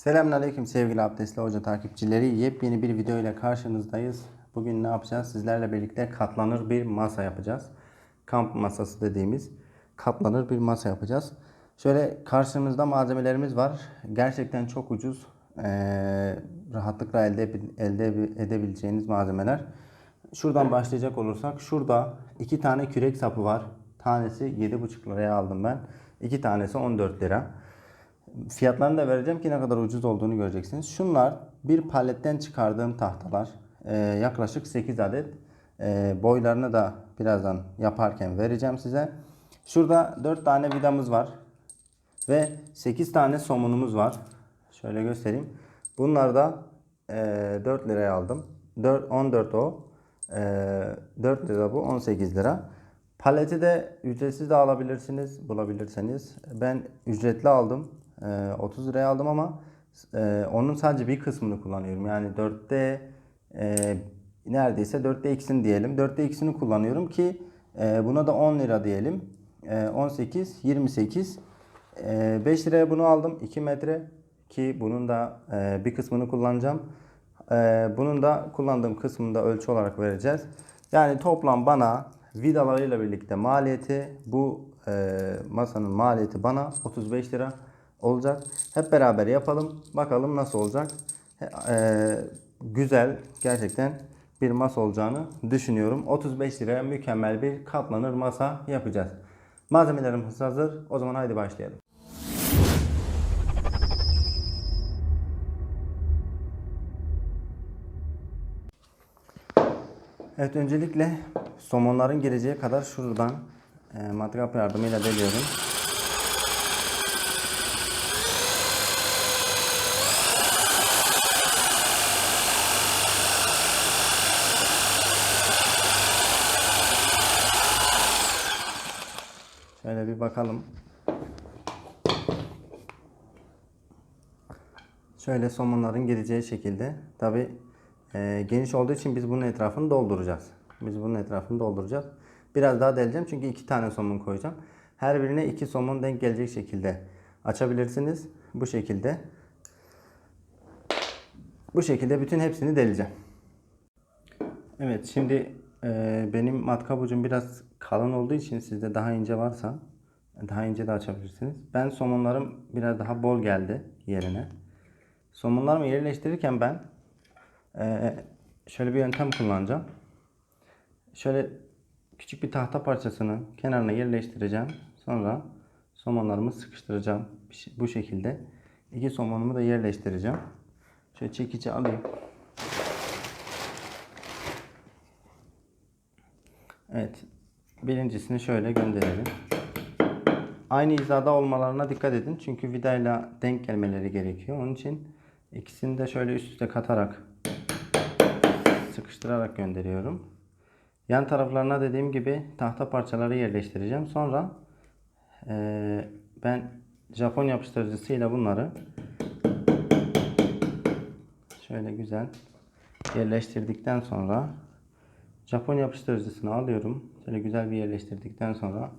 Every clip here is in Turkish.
Selamünaleyküm sevgili Abdestli Hoca takipçileri. Yepyeni bir video ile karşınızdayız. Bugün ne yapacağız? Sizlerle birlikte katlanır bir masa yapacağız. Kamp masası dediğimiz katlanır bir masa yapacağız. Şöyle karşımızda malzemelerimiz var. Gerçekten çok ucuz. Ee, rahatlıkla elde, elde edebileceğiniz malzemeler. Şuradan başlayacak olursak şurada iki tane kürek sapı var. Tanesi 7,5 liraya aldım ben. İki tanesi 14 lira. Fiyatlarını da vereceğim ki ne kadar ucuz olduğunu göreceksiniz. Şunlar bir paletten çıkardığım tahtalar. Ee, yaklaşık 8 adet. Ee, boylarını da birazdan yaparken vereceğim size. Şurada 4 tane vidamız var. Ve 8 tane somunumuz var. Şöyle göstereyim. Bunlar da e, 4 liraya aldım. 4, 14 o. E, 4 lira bu. 18 lira. Paleti de ücretsiz de alabilirsiniz. Bulabilirseniz. Ben ücretli aldım. E, 30 liraya aldım ama e, onun sadece bir kısmını kullanıyorum. Yani 4'te e, neredeyse 4'te x'ini diyelim. 4'te x'ini kullanıyorum ki e, buna da 10 lira diyelim. E, 18, 28. E, 5 liraya bunu aldım. 2 metre ki bunun da e, bir kısmını kullanacağım. E, bunun da kullandığım kısmını da ölçü olarak vereceğiz. Yani toplam bana vidalarıyla birlikte maliyeti bu e, masanın maliyeti bana 35 lira olacak. Hep beraber yapalım. Bakalım nasıl olacak. E, güzel gerçekten bir masa olacağını düşünüyorum. 35 liraya mükemmel bir katlanır masa yapacağız. Malzemelerimiz hazır. O zaman haydi başlayalım. Evet öncelikle somonların gireceği kadar şuradan e, matkap yardımıyla deliyorum. Şöyle bakalım. Şöyle somonların gireceği şekilde. Tabi geniş olduğu için biz bunun etrafını dolduracağız. Biz bunun etrafını dolduracağız. Biraz daha deleceğim çünkü iki tane somun koyacağım. Her birine iki somun denk gelecek şekilde açabilirsiniz. Bu şekilde. Bu şekilde bütün hepsini deleceğim. Evet şimdi e, benim matkap ucum biraz kalın olduğu için sizde daha ince varsa daha ince de açabilirsiniz. Ben somonlarım biraz daha bol geldi yerine. Somonlarımı yerleştirirken ben e, şöyle bir yöntem kullanacağım. Şöyle küçük bir tahta parçasını kenarına yerleştireceğim. Sonra somonlarımı sıkıştıracağım. Bu şekilde. İki somonumu da yerleştireceğim. Şöyle çekici alayım. Evet. Birincisini şöyle gönderelim. Aynı hizada olmalarına dikkat edin. Çünkü vidayla denk gelmeleri gerekiyor. Onun için ikisini de şöyle üst üste katarak sıkıştırarak gönderiyorum. Yan taraflarına dediğim gibi tahta parçaları yerleştireceğim. Sonra e, ben Japon yapıştırıcısıyla bunları şöyle güzel yerleştirdikten sonra Japon yapıştırıcısını alıyorum. Şöyle güzel bir yerleştirdikten sonra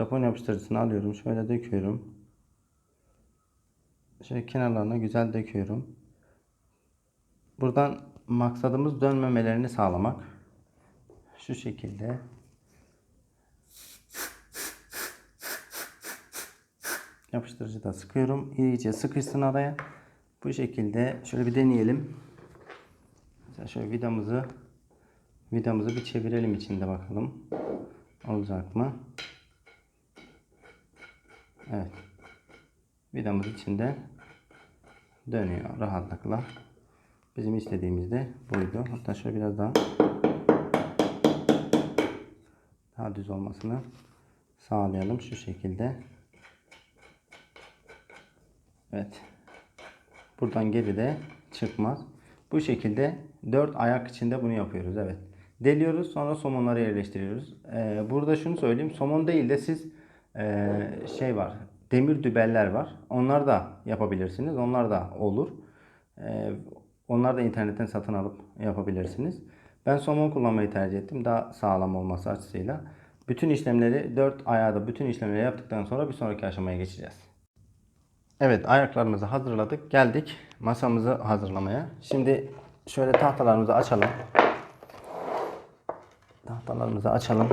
Japon yapıştırıcısını alıyorum. Şöyle döküyorum. Şöyle kenarlarına güzel döküyorum. Buradan maksadımız dönmemelerini sağlamak. Şu şekilde. Yapıştırıcı da sıkıyorum. İyice sıkışsın araya. Bu şekilde şöyle bir deneyelim. Mesela şöyle vidamızı vidamızı bir çevirelim içinde bakalım. Olacak mı? Evet. Vidamız içinde dönüyor rahatlıkla. Bizim istediğimiz de buydu. Hatta şöyle biraz daha daha düz olmasını sağlayalım şu şekilde. Evet. Buradan geri de çıkmaz. Bu şekilde 4 ayak içinde bunu yapıyoruz. Evet. Deliyoruz sonra somonları yerleştiriyoruz. Ee, burada şunu söyleyeyim. Somon değil de siz şey var. Demir dübeller var. Onlar da yapabilirsiniz. Onlar da olur. Ee, onlar da internetten satın alıp yapabilirsiniz. Ben somon kullanmayı tercih ettim. Daha sağlam olması açısıyla. Bütün işlemleri 4 ayağda bütün işlemleri yaptıktan sonra bir sonraki aşamaya geçeceğiz. Evet ayaklarımızı hazırladık. Geldik masamızı hazırlamaya. Şimdi şöyle tahtalarımızı açalım. Tahtalarımızı açalım.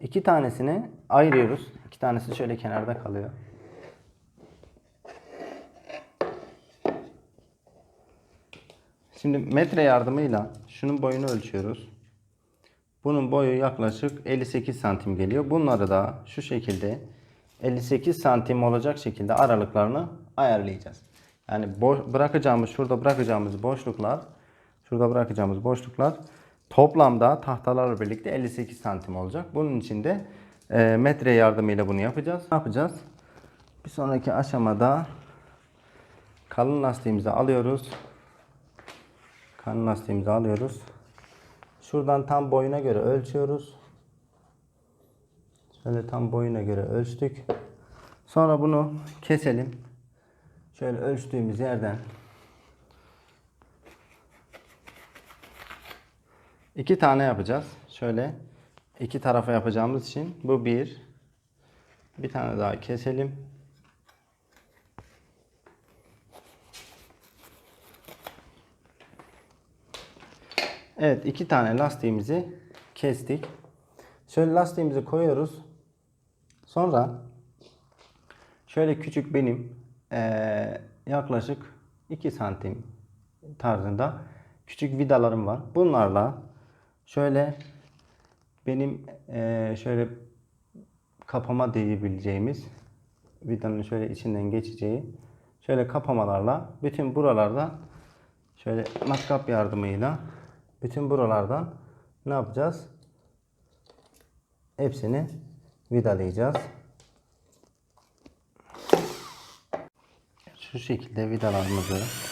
İki tanesini ayırıyoruz. İki tanesi şöyle kenarda kalıyor. Şimdi metre yardımıyla şunun boyunu ölçüyoruz. Bunun boyu yaklaşık 58 santim geliyor. Bunları da şu şekilde 58 santim olacak şekilde aralıklarını ayarlayacağız. Yani bo- bırakacağımız şurada bırakacağımız boşluklar şurada bırakacağımız boşluklar toplamda tahtalarla birlikte 58 santim olacak. Bunun için de e, metre yardımıyla bunu yapacağız. Ne yapacağız? Bir sonraki aşamada kalın lastiğimizi alıyoruz. Kalın lastiğimizi alıyoruz. Şuradan tam boyuna göre ölçüyoruz. Şöyle tam boyuna göre ölçtük. Sonra bunu keselim. Şöyle ölçtüğümüz yerden iki tane yapacağız. Şöyle iki tarafa yapacağımız için bu bir. Bir tane daha keselim. Evet iki tane lastiğimizi kestik. Şöyle lastiğimizi koyuyoruz. Sonra şöyle küçük benim eee, yaklaşık 2 santim tarzında küçük vidalarım var. Bunlarla şöyle benim eee, şöyle kapama diyebileceğimiz vidanın şöyle içinden geçeceği şöyle kapamalarla bütün buralarda şöyle matkap yardımıyla bütün buralardan ne yapacağız? Hepsini vidalayacağız. Şu şekilde vidalarımızı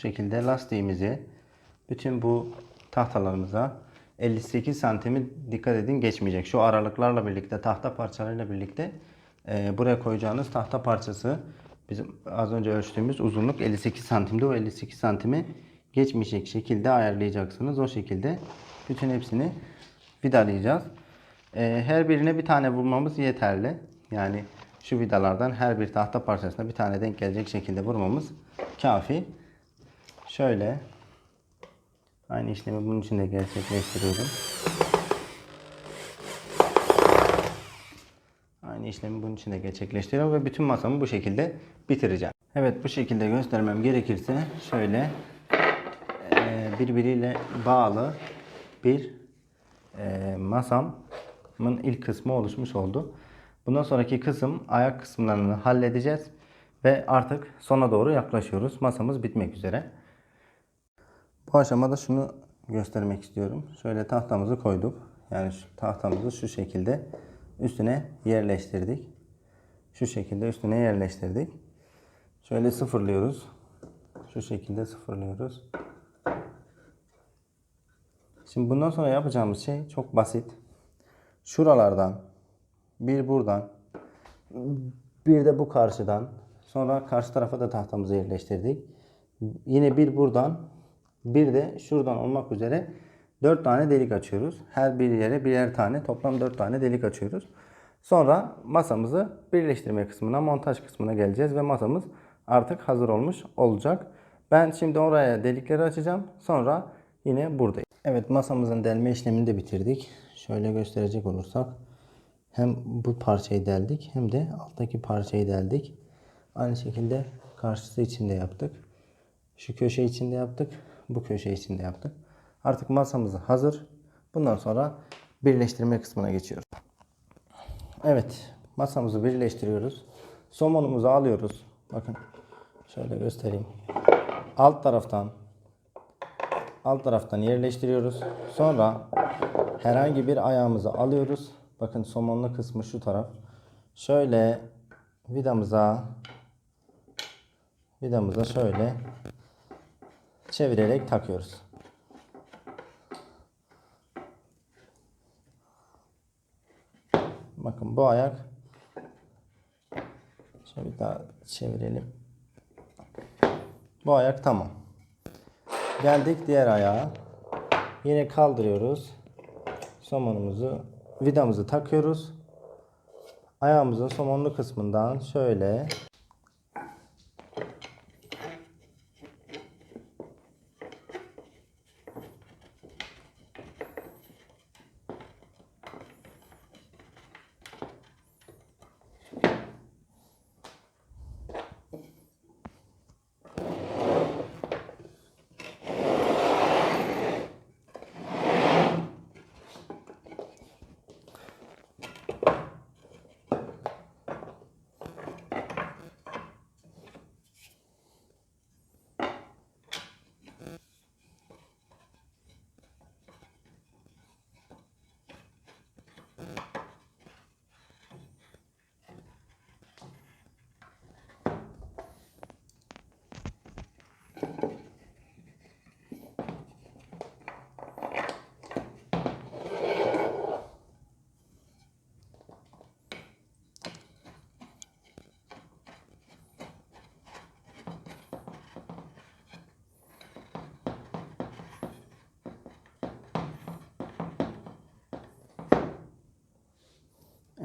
şekilde lastiğimizi bütün bu tahtalarımıza 58 santimi dikkat edin geçmeyecek. Şu aralıklarla birlikte tahta parçalarıyla birlikte e, buraya koyacağınız tahta parçası bizim az önce ölçtüğümüz uzunluk 58 santimdi. O 58 santimi geçmeyecek şekilde ayarlayacaksınız. O şekilde bütün hepsini vidalayacağız. E, her birine bir tane vurmamız yeterli. Yani şu vidalardan her bir tahta parçasına bir tane denk gelecek şekilde vurmamız kafi. Şöyle aynı işlemi bunun için de gerçekleştiriyorum. Aynı işlemi bunun için de gerçekleştiriyorum ve bütün masamı bu şekilde bitireceğim. Evet bu şekilde göstermem gerekirse şöyle eee, birbiriyle bağlı bir eee, masamın ilk kısmı oluşmuş oldu. Bundan sonraki kısım ayak kısımlarını halledeceğiz ve artık sona doğru yaklaşıyoruz. Masamız bitmek üzere. Bu aşamada şunu göstermek istiyorum. Şöyle tahtamızı koyduk. Yani şu tahtamızı şu şekilde üstüne yerleştirdik. Şu şekilde üstüne yerleştirdik. Şöyle sıfırlıyoruz. Şu şekilde sıfırlıyoruz. Şimdi bundan sonra yapacağımız şey çok basit. Şuralardan bir buradan bir de bu karşıdan sonra karşı tarafa da tahtamızı yerleştirdik. Yine bir buradan bir de şuradan olmak üzere 4 tane delik açıyoruz. Her bir yere birer tane toplam 4 tane delik açıyoruz. Sonra masamızı birleştirme kısmına, montaj kısmına geleceğiz ve masamız artık hazır olmuş olacak. Ben şimdi oraya delikleri açacağım. Sonra yine buradayım. Evet masamızın delme işlemini de bitirdik. Şöyle gösterecek olursak hem bu parçayı deldik hem de alttaki parçayı deldik. Aynı şekilde karşısı için de yaptık. Şu köşe içinde yaptık. Bu köşe içinde yaptık. Artık masamız hazır. Bundan sonra birleştirme kısmına geçiyoruz. Evet. Masamızı birleştiriyoruz. Somonumuzu alıyoruz. Bakın. Şöyle göstereyim. Alt taraftan alt taraftan yerleştiriyoruz. Sonra herhangi bir ayağımızı alıyoruz. Bakın somonlu kısmı şu taraf. Şöyle vidamıza vidamıza şöyle çevirerek takıyoruz. Bakın bu ayak şöyle bir daha çevirelim. Bu ayak tamam. Geldik diğer ayağa. Yine kaldırıyoruz. Somonumuzu vidamızı takıyoruz. Ayağımızın somonlu kısmından şöyle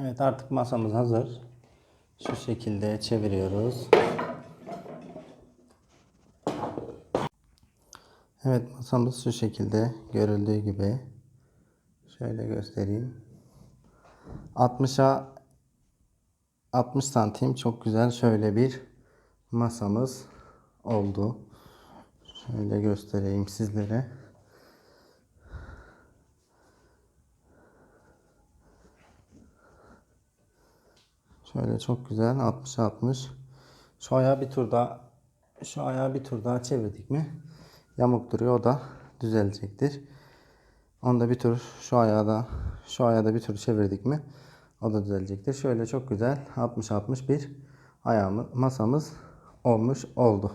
Evet artık masamız hazır. Şu şekilde çeviriyoruz. Evet masamız şu şekilde görüldüğü gibi. Şöyle göstereyim. 60'a 60 santim çok güzel şöyle bir masamız oldu. Şöyle göstereyim sizlere. Şöyle çok güzel 60 60. Şu ayağı bir tur daha şu ayağı bir tur daha çevirdik mi yamuk duruyor o da düzelecektir. Onu da bir tur şu ayağı da şu ayağı da bir tur çevirdik mi o da düzelecektir. Şöyle çok güzel 60 60 bir ayağımız masamız olmuş oldu.